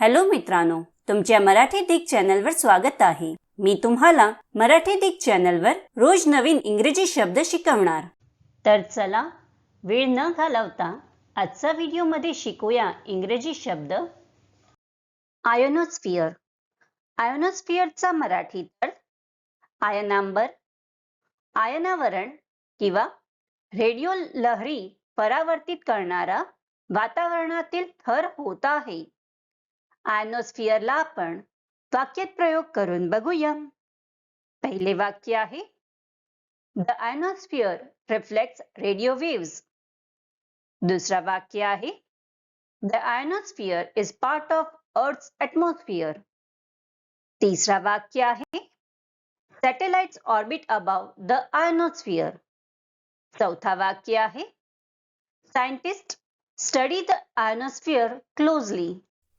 Hello मित्रांनो तुमच्या मराठी दिग चॅनलवर स्वागत आहे. मी तुम्हाला मराठी दिग चॅनलवर रोज नवीन इंग्रजी शब्द शिकवणार. तर चला वेळ न घालवता आजचा व्हिडिओमध्ये शिकूया इंग्रजी शब्द. आयोनोस्फिअर. आयोनोस्फिअरचा मराठी तर आयनांबर आयनावरण किंवा रेडिओ लहरी परावर्तित करणारा वातावरणातील थर होत आहे. आयनोस्फिअरला आपण वाक्यात प्रयोग करून बघूया. पहिले वाक्य आहे the ionosphere reflects radio waves दुसरा वाक्य आहे the ionosphere is part of earth atmosphere तिसरा वाक्य आहे satellites orbit above the ionosphere चौथा वाक्य आहे scientist study the ionosphere closely